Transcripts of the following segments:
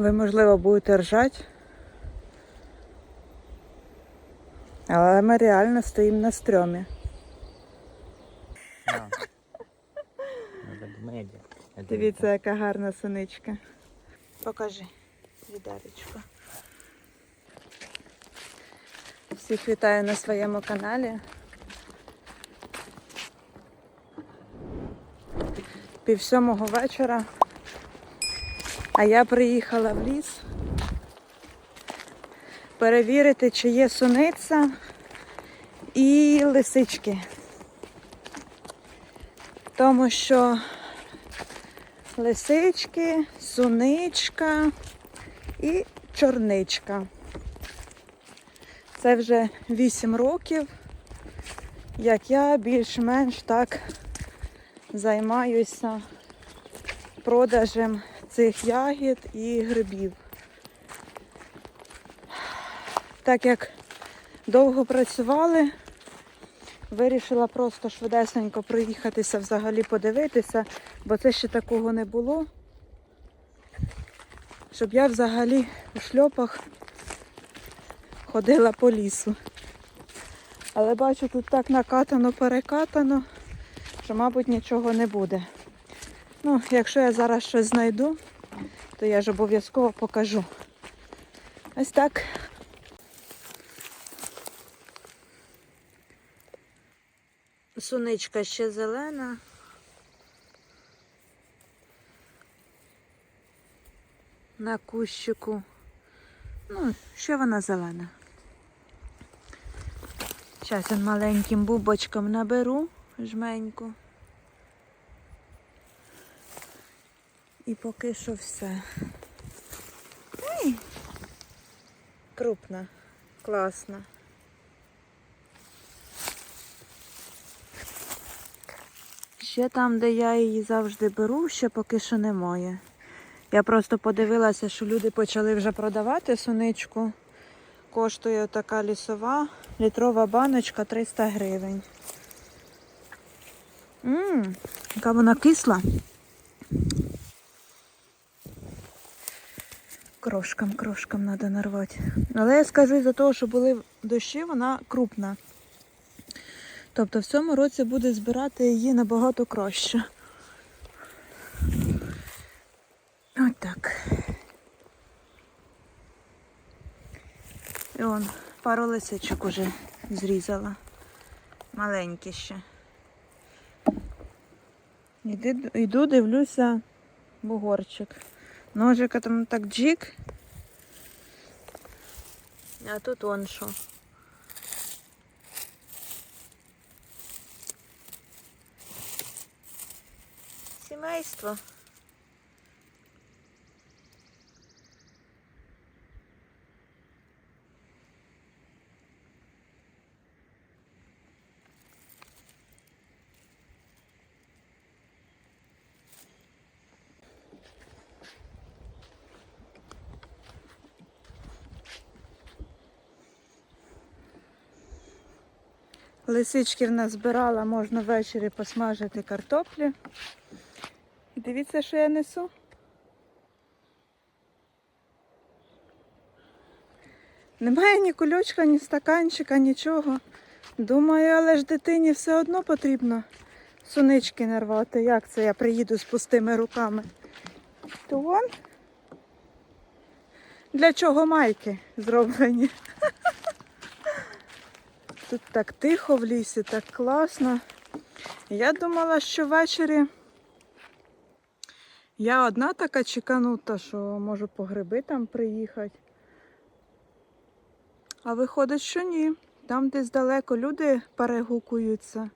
Ви, можливо, будете ржати. Але ми реально стоїмо на стрьомі. Ну, Дивіться, яка гарна синичка. Покажи відеречко. Всіх вітаю на своєму каналі. Пів сьомого вечора. А я приїхала в ліс перевірити, чи є суниця і лисички. Тому що лисички, суничка і чорничка. Це вже 8 років, як я більш-менш так займаюся продажем цих ягід і грибів. Так як довго працювали, вирішила просто швидесенько проїхатися взагалі подивитися, бо це ще такого не було. Щоб я взагалі у шльопах ходила по лісу. Але бачу, тут так накатано, перекатано, що, мабуть, нічого не буде. Ну, якщо я зараз щось знайду, то я ж обов'язково покажу. Ось так. Суничка ще зелена. На кущику. Ну, ще вона зелена. Зараз я маленьким бубочком наберу жменьку. І поки що все. Ей! Крупна, класна. Ще там, де я її завжди беру, ще поки що немає. Я просто подивилася, що люди почали вже продавати суничку. Коштує така лісова літрова баночка 300 гривень. Ммм, яка вона кисла. Крошкам, крошкам треба нарвати. Але я скажу, із-за того, що були дощі, вона крупна. Тобто в цьому році буде збирати її набагато краще. Ось так. І он пару лисичок уже зрізала. Маленькі ще. Йду, дивлюся бугорчик. Ножика там так джик. А тут он що. Сімейство. Лисички в нас збирала, можна ввечері посмажити картоплі. Дивіться, що я несу. Немає ні кульочка, ні стаканчика, нічого. Думаю, але ж дитині все одно потрібно сунички нарвати. Як це я приїду з пустими руками? То вон. Для чого майки зроблені? Тут так тихо в лісі, так класно. Я думала, що ввечері я одна така чеканута, що можу по гриби там приїхати. А виходить, що ні. Там десь далеко люди перегукуються.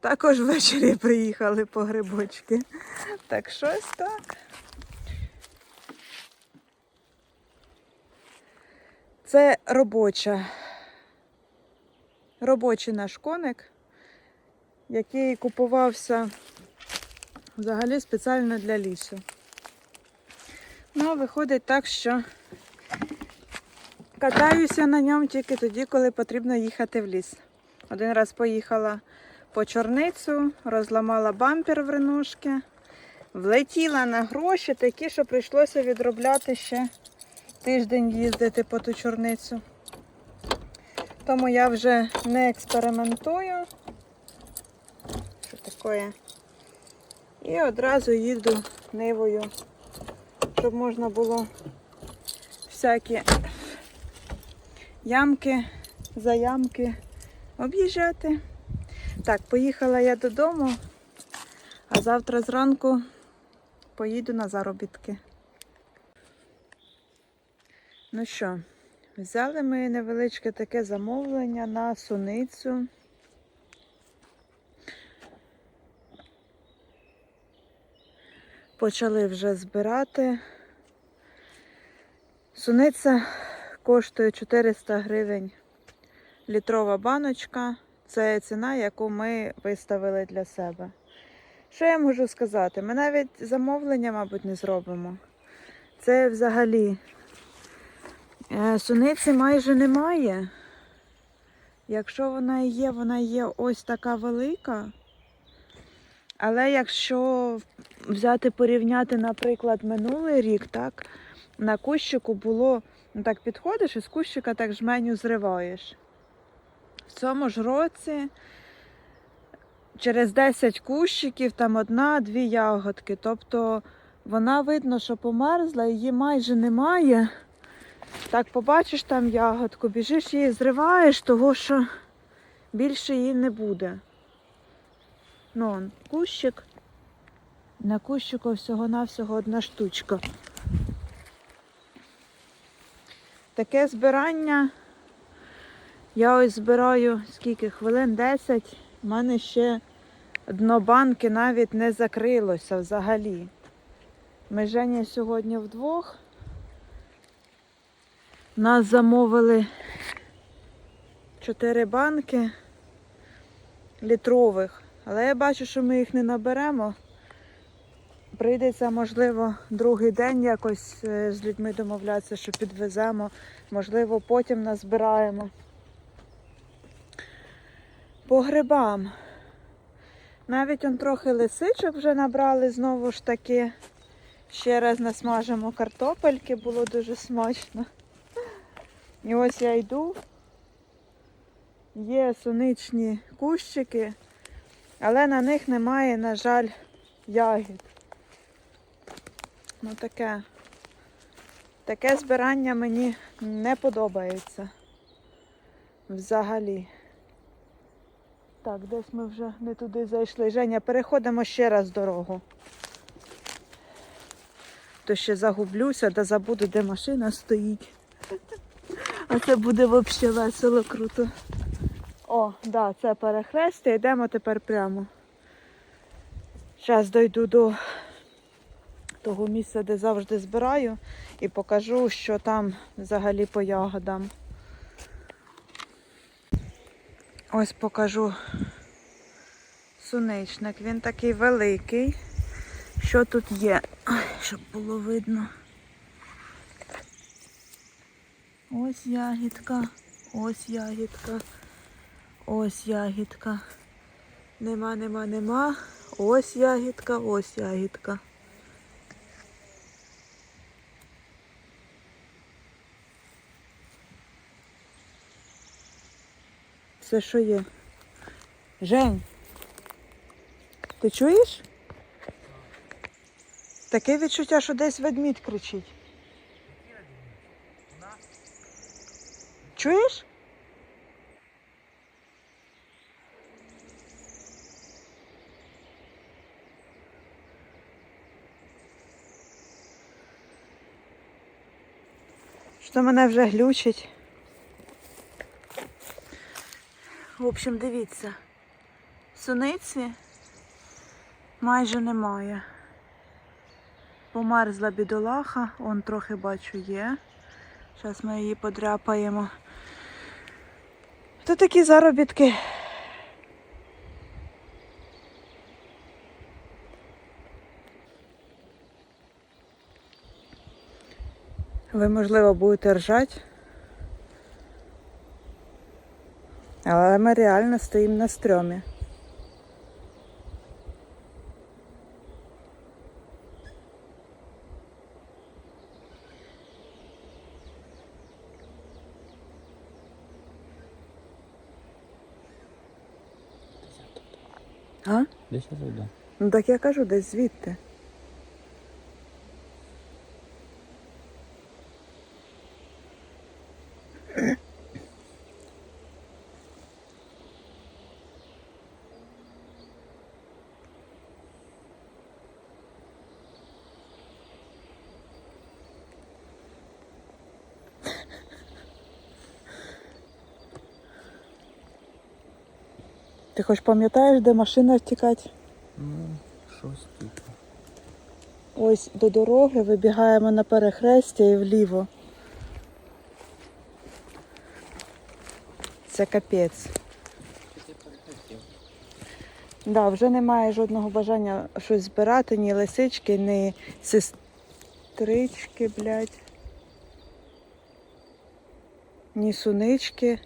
Також ввечері приїхали по грибочки. Так щось так. Це робоча. Робочий наш коник, який купувався взагалі спеціально для лісу. Ну, виходить так, що катаюся на ньому тільки тоді, коли потрібно їхати в ліс. Один раз поїхала по чорницю, розламала бампер в ренушки. Влетіла на гроші такі, що прийшлося відробляти ще тиждень їздити по ту чорницю. Тому я вже не експериментую. Що таке? І одразу їду нивою, щоб можна було всякі ямки, заямки об'їжджати. Так, поїхала я додому, а завтра зранку поїду на заробітки. Ну що, взяли ми невеличке таке замовлення на суницю. Почали вже збирати. Суниця коштує 400 гривень літрова баночка. Це ціна, яку ми виставили для себе. Що я можу сказати? Ми навіть замовлення, мабуть, не зробимо. Це взагалі суниці майже немає. Якщо вона є, вона є ось така велика. Але якщо взяти порівняти, наприклад, минулий рік, так, на кущику було, ну так підходиш і з кущика так жменю зриваєш. В цьому ж році через 10 кущиків там одна-дві ягодки. Тобто вона видно, що померзла, її майже немає. Так побачиш там ягодку, біжиш її зриваєш, того що більше її не буде. Ну, кущик. На кущику всього-навсього одна штучка. Таке збирання. Я ось збираю скільки хвилин 10. У мене ще дно банки навіть не закрилося взагалі. Ми Женя сьогодні вдвох. Нас замовили 4 банки літрових, але я бачу, що ми їх не наберемо. Прийдеться, можливо, другий день якось е, з людьми домовлятися, що підвеземо. Можливо, потім назбираємо. По грибам. Навіть он трохи лисичок вже набрали знову ж таки. Ще раз насмажимо картопельки, було дуже смачно. І ось я йду. Є суничні кущики, але на них немає, на жаль, ягід. Ну таке. Таке збирання мені не подобається. Взагалі. Так, десь ми вже не туди зайшли. Женя, переходимо ще раз дорогу. То ще загублюся, да забуду, де машина стоїть. А це буде взагалі весело, круто. О, да, це перехрестя, йдемо тепер прямо. Зараз дойду до того місця, де завжди збираю, і покажу, що там взагалі по ягодам. Ось покажу суничник. Він такий великий. Що тут є? Щоб було видно. Ось ягідка, ось ягідка, ось ягідка. Нема, нема, нема. Ось ягідка, ось ягідка. Це що є? Жень, ти чуєш? Таке відчуття, що десь ведмідь кричить. Чуєш? Що мене вже глючить. В общем, дивіться, суниці майже немає. Померзла бідолаха, он трохи бачу є. Зараз ми її подряпаємо. То такі заробітки. Ви, можливо, будете ржати. Але ми реально стоїмо на стрьомі. А? Десь я зайду. Ну так я кажу, десь звідти. Ти хоч пам'ятаєш, де машина втікать? Ну, щось типу. Ось до дороги вибігаємо на перехрестя і вліво. Це капець. Да, вже немає жодного бажання щось збирати, ні лисички, ні сестрички, блядь. Ні сунички.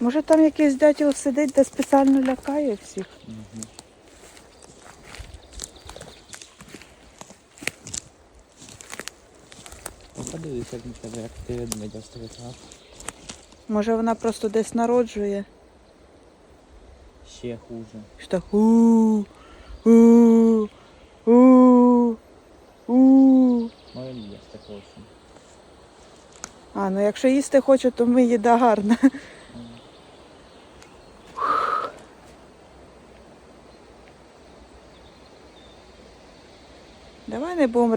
Може там якийсь дятел сидить, де спеціально лякає всіх? Угу. Ну, подивися, як ти ведмедя встрічав. Може вона просто десь народжує? Ще хуже. Що так у у у є так очень. А, ну якщо їсти хоче, то ми їда гарна.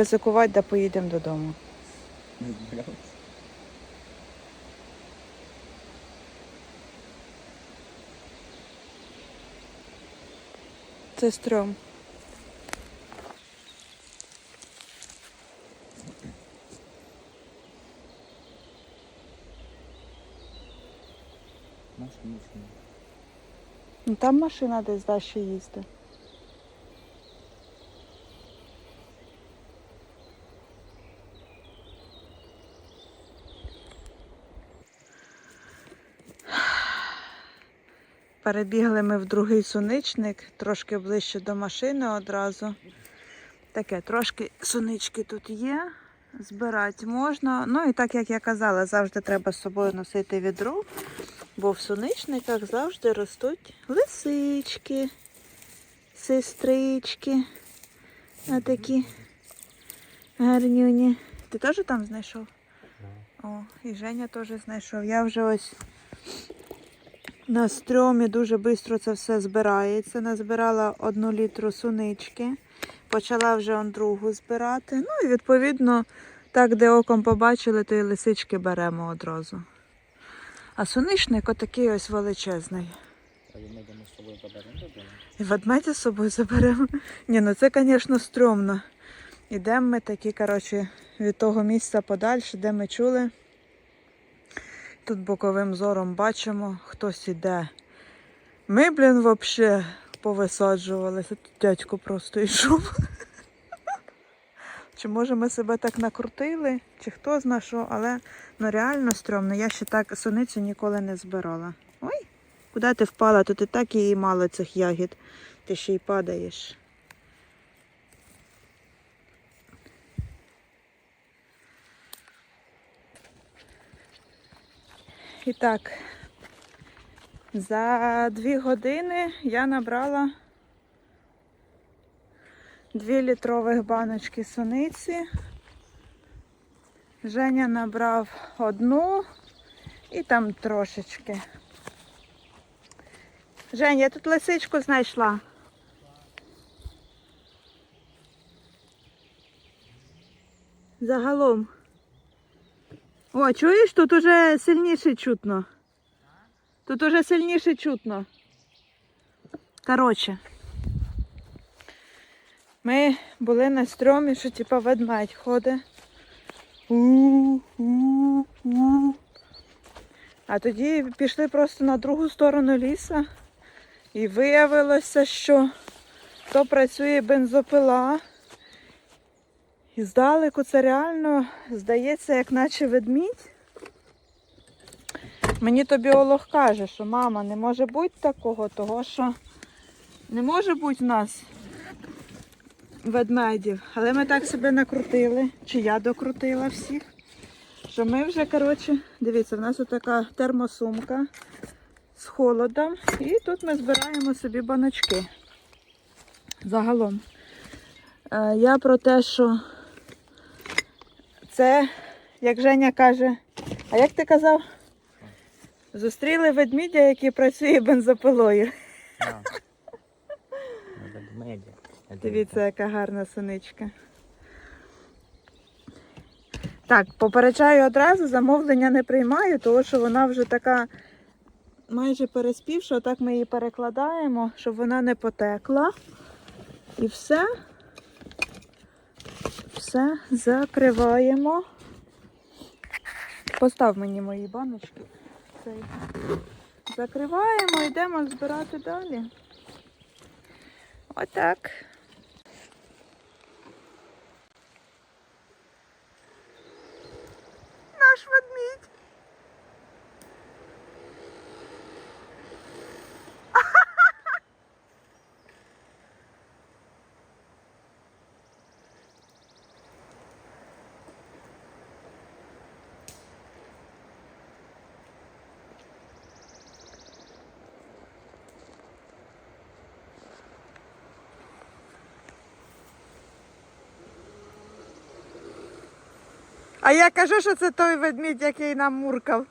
Ризикувати, да поїдемо додому. Це стрьом. Ну там машина десь далі їздить. Перебігли ми в другий суничник, трошки ближче до машини одразу. Таке, трошки сунички тут є, збирати можна. Ну і так як я казала, завжди треба з собою носити відро, бо в суничниках завжди ростуть лисички, сестрички. А такі гарнюні. Ти теж там знайшов? О, і Женя теж знайшов. Я вже ось на стрьомі дуже швидко це все збирається. Назбирала одну літру сунички. Почала вже он другу збирати. Ну і відповідно, так, де оком побачили, то і лисички беремо одразу. А суничник отакий ось величезний. А ведмедя ми з собою заберемо додому? І ведмедя з собою заберемо. Ні, ну це, звісно, стрьомно. Ідемо ми такі, коротше, від того місця подальше, де ми чули. Тут боковим зором бачимо, хтось іде. Ми, блін, взагалі повисаджувалися. Тут дядько просто йшов. Чи може ми себе так накрутили, чи хто зна що, але ну реально стрьомно. Я ще так суницю ніколи не збирала. Ой, куди ти впала? Тут і так її мало цих ягід. Ти ще й падаєш. І так, за дві години я набрала дві літрових баночки суниці. Женя набрав одну і там трошечки. Жень, я тут лисичку знайшла. Загалом. О, чуєш, тут уже сильніше чутно. Тут уже сильніше чутно. Коротше. Ми були на стрьомі, що типа ведмедь ходить. У-у-у. А тоді пішли просто на другу сторону ліса. І виявилося, що то працює бензопила. І здалеку це реально здається, як наче ведмідь. Мені то біолог каже, що мама, не може бути такого, того що не може бути в нас ведмедів. Але ми так себе накрутили, чи я докрутила всіх. Що ми вже, коротше, дивіться, в нас така термосумка з холодом. І тут ми збираємо собі баночки. Загалом. Е, Я про те, що це, як Женя каже, а як ти казав? Зустріли ведмідя, який працює бензопилою. Ведмедя. Дивіться, яка гарна синичка. Так, попереджаю одразу, замовлення не приймаю, тому що вона вже така майже переспівша. Отак ми її перекладаємо, щоб вона не потекла. І все. Все закриваємо. Постав мені мої баночки. Цей. Закриваємо, йдемо збирати далі. Отак. Наш ведмідь. А я кажу, що це той ведмідь, який нам муркав.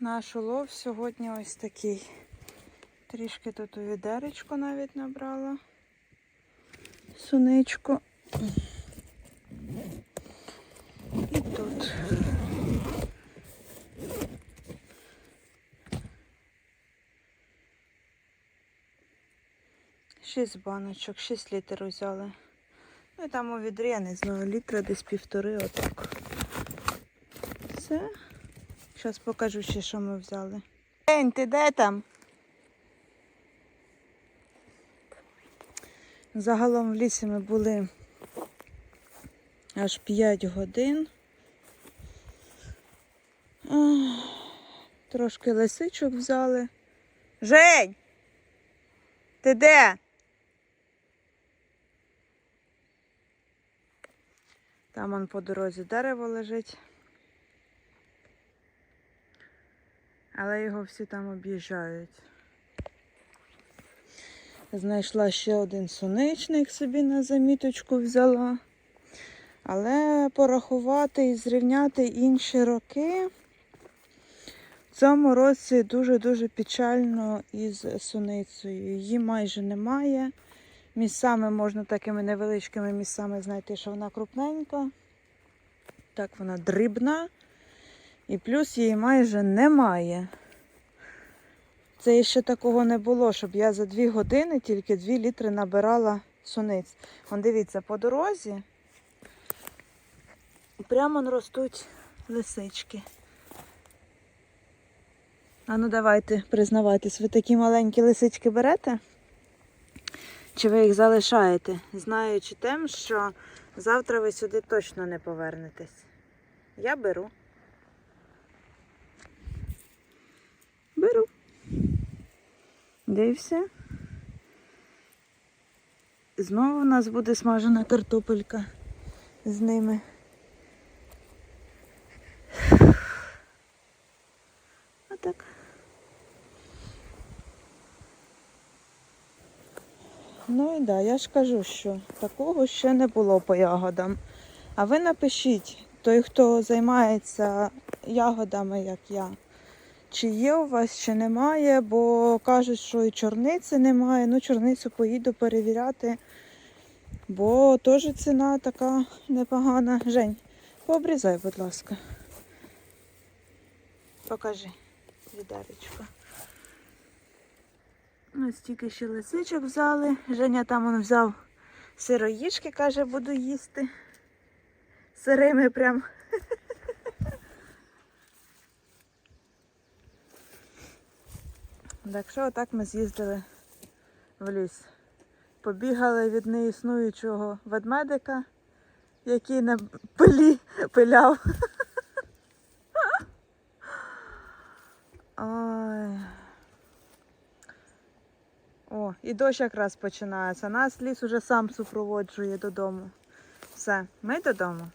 Наш улов сьогодні ось такий. Трішки тут у відеречку навіть набрала. Суничку. І тут. Шість баночок, шість літр взяли. Ну і там у відрі, я не знаю, літра десь півтори отак. Все. Зараз покажу ще, що ми взяли. Ень, ти де там? Загалом в лісі ми були аж 5 годин. Трошки лисичок взяли. Жень! Ти де? Там он по дорозі дерево лежить. Але його всі там об'їжджають. Знайшла ще один соничник собі на заміточку взяла. Але порахувати і зрівняти інші роки в цьому році дуже-дуже печально із суницею. Її майже немає. Місцями можна такими невеличкими місцями знайти, що вона крупненька. Так, вона дрібна. І плюс її майже немає. Це ще такого не було, щоб я за дві години тільки 2 літри набирала суниць. Вон дивіться, по дорозі прямо ростуть лисички. А ну давайте признавайтесь, ви такі маленькі лисички берете? Чи ви їх залишаєте, знаючи тим, що завтра ви сюди точно не повернетесь? Я беру. Беру. Все. Знову у нас буде смажена картопелька з ними. Отак. Ну і да, я ж кажу, що такого ще не було по ягодам. А ви напишіть, той, хто займається ягодами, як я. Чи є у вас, чи немає, бо кажуть, що і чорниці немає. Ну, чорницю поїду перевіряти, бо теж ціна така непогана. Жень, пообрізай, будь ласка. Покажи відеречко. Ось тільки ще лисичок взяли. Женя там он взяв сироїшки, каже, буду їсти. Сирими прям. Так що отак ми з'їздили в ліс. Побігали від неіснуючого ведмедика який на пилі пиляв. Ой. О, і дощ якраз починається. Нас ліс уже сам супроводжує додому. Все, ми додому.